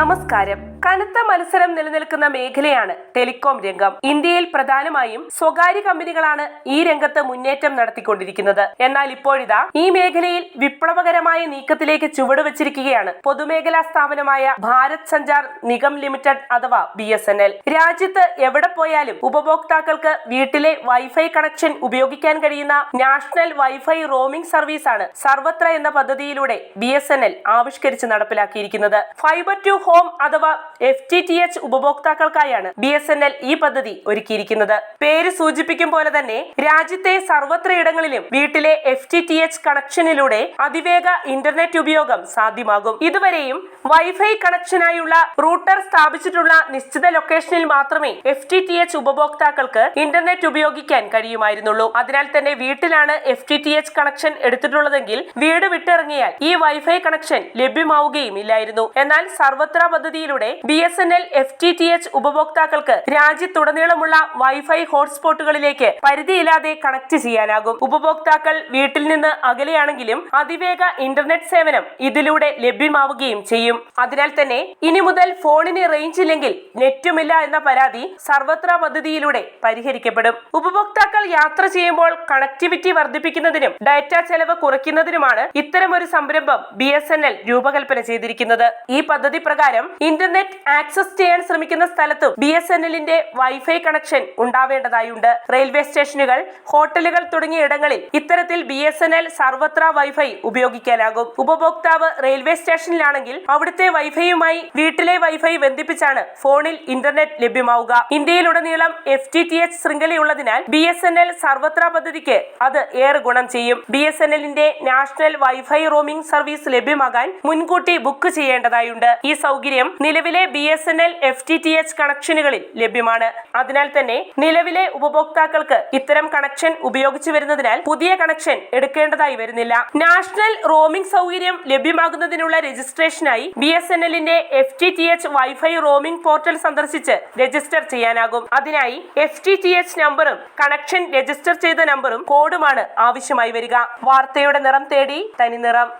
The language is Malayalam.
നമസ്കാരം. കനത്ത മത്സരം നിലനിൽക്കുന്ന മേഖലയാണ് ടെലികോം രംഗം. ഇന്ത്യയിൽ പ്രധാനമായും സ്വകാര്യ കമ്പനികളാണ് ഈ രംഗത്ത് മുന്നേറ്റം നടത്തിക്കൊണ്ടിരിക്കുന്നത്. എന്നാൽ ഇപ്പോഴിതാ ഈ മേഖലയിൽ വിപ്ലവകരമായ നീക്കത്തിലേക്ക് ചുവടുവച്ചിരിക്കുകയാണ് പൊതുമേഖലാ സ്ഥാപനമായ ഭാരത് സഞ്ചാർ നിഗം ലിമിറ്റഡ് അഥവാ ബി എസ് എൻ എൽ. രാജ്യത്ത് എവിടെ പോയാലും ഉപഭോക്താക്കൾക്ക് വീട്ടിലെ വൈഫൈ കണക്ഷൻ ഉപയോഗിക്കാൻ കഴിയുന്ന നാഷണൽ വൈഫൈ റോമിംഗ് സർവീസാണ് സർവത്ര എന്ന പദ്ധതിയിലൂടെ ബി എസ് എൻ എൽ ആവിഷ്കരിച്ച് നടപ്പിലാക്കിയിരിക്കുന്നത്. ഫൈബർ ടു ഹോം അഥവാ എഫ് ടി ടി എച്ച് ഉപഭോക്താക്കൾക്കായാണ് ബി എസ് എൻ എൽ ഈ പദ്ധതി ഒരുക്കിയിരിക്കുന്നത്. പേര് സൂചിപ്പിക്കും പോലെ തന്നെ രാജ്യത്തെ സർവത്ര ഇടങ്ങളിലും വീട്ടിലെ എഫ് ടി ടി എച്ച് കണക്ഷനിലൂടെ അതിവേഗ ഇന്റർനെറ്റ് ഉപയോഗം സാധ്യമാകും. ഇതുവരെയും വൈഫൈ കണക്ഷനായുള്ള റൂട്ടർ സ്ഥാപിച്ചിട്ടുള്ള നിശ്ചിത ലൊക്കേഷനിൽ മാത്രമേ എഫ് ടി ടി എച്ച് ഉപഭോക്താക്കൾക്ക് ഇന്റർനെറ്റ് ഉപയോഗിക്കാൻ കഴിയുമായിരുന്നുള്ളൂ. അതിനാൽ തന്നെ വീട്ടിലാണ് F T T H connection എടുത്തിട്ടുള്ളതെങ്കിൽ വീട് വിട്ടിറങ്ങിയാൽ ഈ വൈഫൈ കണക്ഷൻ ലഭ്യമാവുകയും ഇല്ലായിരുന്നു. എന്നാൽ സർവത്ര പദ്ധതിയിലൂടെ B S N L F T T H ഉപഭോക്താക്കൾക്ക് രാജ്യത്തുടനീളമുള്ള വൈഫൈ ഹോട്ട്സ്പോട്ടുകളിലേക്ക് പരിധിയില്ലാതെ കണക്ട് ചെയ്യാനാകും. ഉപഭോക്താക്കൾ വീട്ടിൽ നിന്ന് അകലെയാണെങ്കിലും അതിവേഗ ഇന്റർനെറ്റ് സേവനം ഇതിലൂടെ ലഭ്യമാവുകയും ചെയ്യും. അതിനാൽ തന്നെ ഇനി മുതൽ ഫോണിന് റേഞ്ച് ഇല്ലെങ്കിൽ നെറ്റുമില്ല എന്ന പരാതി സർവത്ര പദ്ധതിയിലൂടെ പരിഹരിക്കപ്പെടും. ഉപഭോക്താക്കൾ യാത്ര ചെയ്യുമ്പോൾ കണക്ടിവിറ്റി വർദ്ധിപ്പിക്കുന്നതിനും ഡാറ്റ ചെലവ് കുറയ്ക്കുന്നതിനുമാണ് ഒരു സംരംഭം ബി എസ് എൻ എൽ രൂപകൽപ്പന ചെയ്തിരിക്കുന്നത്. ഈ പദ്ധതി പ്രകാരം ഇന്റർനെറ്റ് ആക്സസ് ചെയ്യാൻ ശ്രമിക്കുന്ന സ്ഥലത്തും ബി എസ് എൻ എല്ലിന്റെ വൈഫൈ കണക്ഷൻ ഉണ്ടാവേണ്ടതായുണ്ട്. റെയിൽവേ സ്റ്റേഷനുകൾ ഹോട്ടലുകൾ തുടങ്ങിയ ഇടങ്ങളിൽ ഇത്തരത്തിൽ B S N L Sarvatra wifi ഉപയോഗിക്കാനാകും. ഉപഭോക്താവ് റെയിൽവേ സ്റ്റേഷനിലാണെങ്കിൽ അവിടുത്തെ വൈഫൈയുമായി വീട്ടിലെ വൈഫൈ ബന്ധിപ്പിച്ചാണ് ഫോണിൽ ഇന്റർനെറ്റ് ലഭ്യമാവുക. ഇന്ത്യയിലുടനീളം എഫ് ടി ടി എച്ച് ശൃംഖലയുള്ളതിനാൽ ബി എസ് എൽ സർവത്ര പദ്ധതിക്ക് അത് ഏറെ ഗുണം ചെയ്യും. ബി എസ് എൻ എല്ലിന്റെ നാഷണൽ വൈഫൈ റോമിംഗ് സർവീസ് ലഭ്യമാകാൻ മുൻകൂട്ടി ബുക്ക് ചെയ്യേണ്ടതായുണ്ട്. ഈ സൗകര്യം നിലവിലെ B S N L F T T H കണക്ഷനുകളിൽ ലഭ്യമാണ്. അതിനാൽ തന്നെ നിലവിലെ ഉപഭോക്താക്കൾക്ക് ഇത്തരം കണക്ഷൻ ഉപയോഗിച്ചു വരുന്നതിനാൽ പുതിയ കണക്ഷൻ എടുക്കേണ്ടതായി വരുന്നില്ല. നാഷണൽ റോമിംഗ് സൗകര്യം ലഭ്യമാകുന്നതിനുള്ള രജിസ്ട്രേഷനായി ബി എസ് എൻ എല്ലിന്റെ F T T H wifi roaming portal സന്ദർശിച്ച് രജിസ്റ്റർ ചെയ്യാനാകും. അതിനായി എഫ് ടി ടി എച്ച് നമ്പറും കണക്ഷൻ രജിസ്റ്റർ ചെയ്ത നമ്പറും കോഡുമാണ് ആവശ്യമായി വരിക. വാർത്തയുടെ നിറം തേടി തനി നിറം.